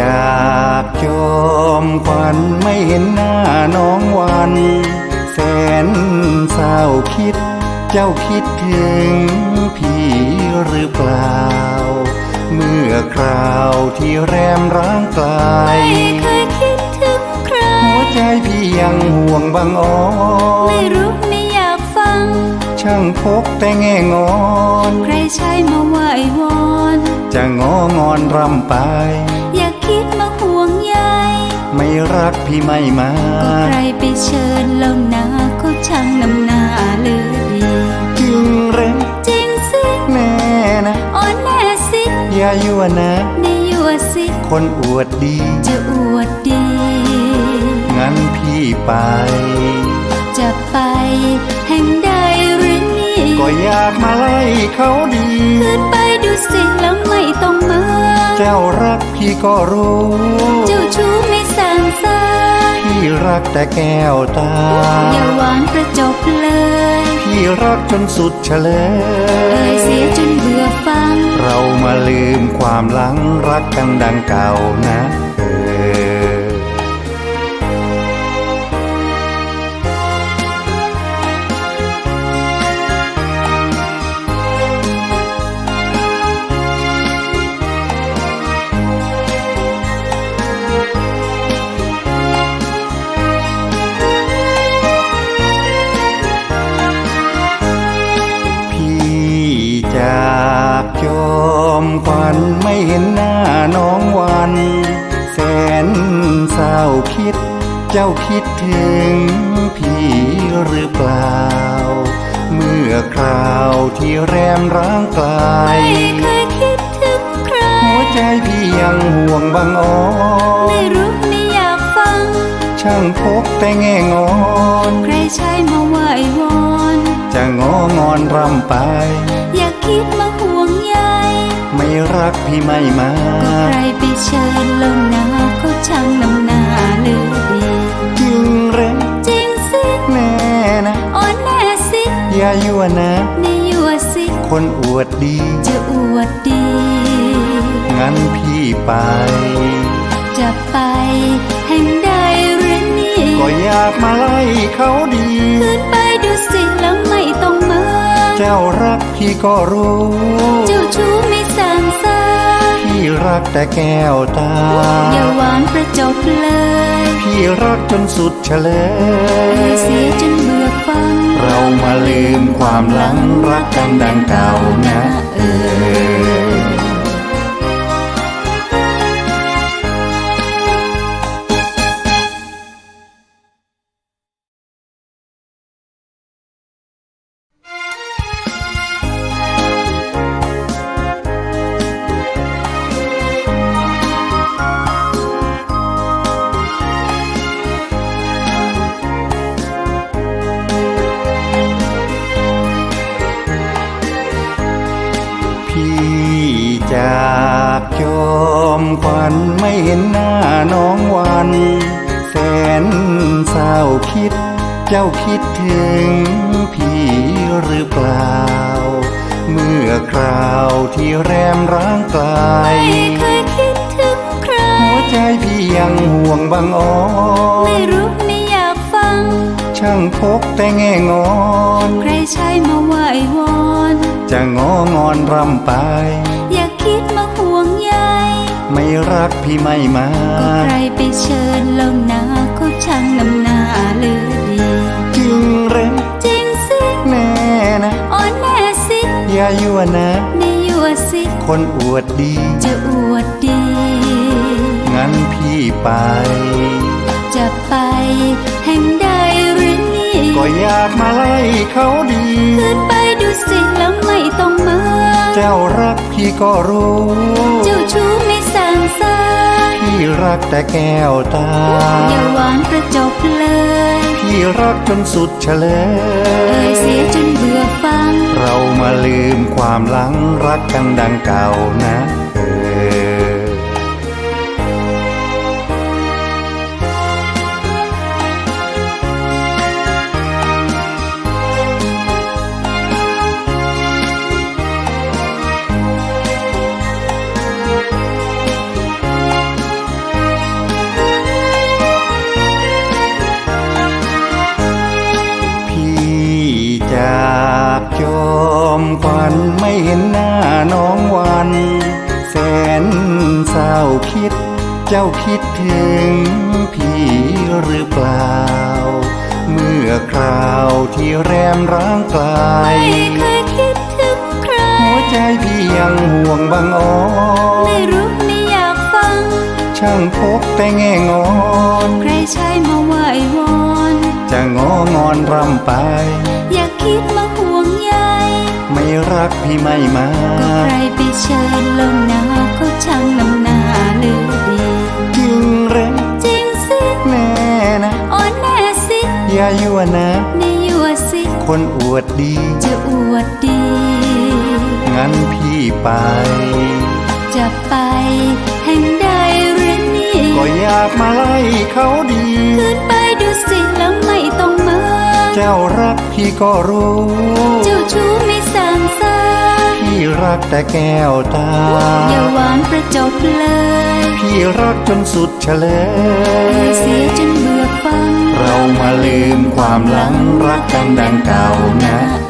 จากจอมควันไม่เห็นหน้าน้องวันแสนเศร้าคิด เจ้าคิดถึงพี่หรือเปล่า เมื่อคราวที่แรมร้างไกลไม่เคยคิดถึงใครหัวใจพี่ยังห่วงบางอ้อไม่รู้ไม่อยากฟัง ช่างพกแต่แง่งอน ใครใช้มาไหว้วอน จะงองอนรำไป รักพี่ไม่มาก็ใครไปเชิญแล้วนะก็ช่างนำหน้าเลือดีจริงเร็จริงสิแน่นะอ่อนแน่สิอย่ายั่วนะในยั่วสิ คนอวดดี จะอวดดี งั้นพี่ไป จะไปแห่งใดหรือนี่ก็อยากมาไล่เขาดีขึ้นไปดูสิแล้วไม่ต้องมา เจ้ารักพี่ก็รู้ เจ้าชู้ไม่สางซาพี่ รักแต่แก้วตา อย่าหวานประจบเลย พี่รักจนสุดเฉลเอ่ยยเสียจนเบื่อฟัง เรามาลืมความหลังรักกันดังเก่านะ เจ้าคิดถึงพี่หรือเปล่า เมื่อคราวที่แรมร้างไกลไม่เคยคิดถึงใคร หัวใจพี่ยังห่วงบางอ้อไม่รู้ไม่อยากฟัง ช่างพกแต่แง่งอน ใครใช้มาไหว้วอน จะงองอนรำไป อย่าคิดมาห่วงใยไม่รักพี่ไม่มา ก็ใครไปเชิญแล้วนะก็ช่าง คนอวดดี จะอวดดี งั้นพี่ไป จะไปแห่งใดหรือนี่ ก็อยากมาไล่เขาดีขึ้นไปดูสิแล้วไม่ต้องมาเจ้ารักพี่ก็รู้ เจ้าชู้ไม่สางซาพี่ รักแต่แก้วตา อย่าหวานประจบเลย พี่รักจนสุดเฉลเอ่ยยเสียจนเบื่อฟัง เรามาลืมความหลังรักกันดังเก่า วันไม่เห็นหน้าน้องวัน แสนเศร้าคิด เจ้าคิดถึงพี่หรือเปล่า เมื่อคราวที่แรมร้างไกลไม่เคยคิดถึงใคร หัวใจพี่ยังห่วงบางอ้อไม่รู้ไม่อยากฟัง ช่างพกแต่แง่งอน ใครใช้มาไหว้วอน จะงองอนรำไป รักพี่ไม่มา ก็ใครไปเชิญแล้วนะก็ช่างนำหน้าเลือดีจริงเร็วจริงสิแน่นะอ่อนแน่สิอย่ายั่วนะในยั่วสิ คนอวดดี จะอวดดี งั้นพี่ไป จะไปแห่งใดหรือนี่ก็อยากมาไล่เขาดีขึ้นไปดูสิแล้วไม่ต้องมา เจ้ารักพี่ก็รู้ เจ้าชู้ไม่ สางซาพี่รักแต่แก้วตาอย่าหวานประจบเลย พี่รักจนสุดเฉลเอ่ยยเสียจนเบื่อฟัง เรามาลืมความหลังรักกันดังเก่านะ เห็นหน้าน้องวัน แสนเศร้าคิด เจ้าคิดถึงพี่หรือเปล่า เมื่อคราวที่แรมร่างกลไม่เคยคิดถึงใคร หัวใจพี่ยังห่วงบางอ้อไม่รู้ไม่อยากฟัง ช่างพบแต่แง่งอน ใครใช้มาไหว้วอน จะงองอนรำไป อยากคิดมา รักพี่ไม่มา ก็ใครไปเชิญลงนาก็ช่างนำหน้าเลือดีจริงเหรือจริงสิแน่นะอ่อนแน่สิอย่ายั่วนะในยั่วสิ คนอวดดี จะอวดดี งั้นพี่ไป จะไปแห่งใดหรือนี่ ก็อยากมาไล่เขาดี ขึ้นไปดูสิแล้วไม่ต้องมา เจ้ารักพี่ก็รู้ เจ้าชู้ไม่สางซาพี่รักแต่แก้วตา อย่าหวานประจบเลย พี่รักจนสุดเฉลอย่ายเสียจนเบื่อฟัง เรามาลืมความหลังรักกันดังเก่านะเออ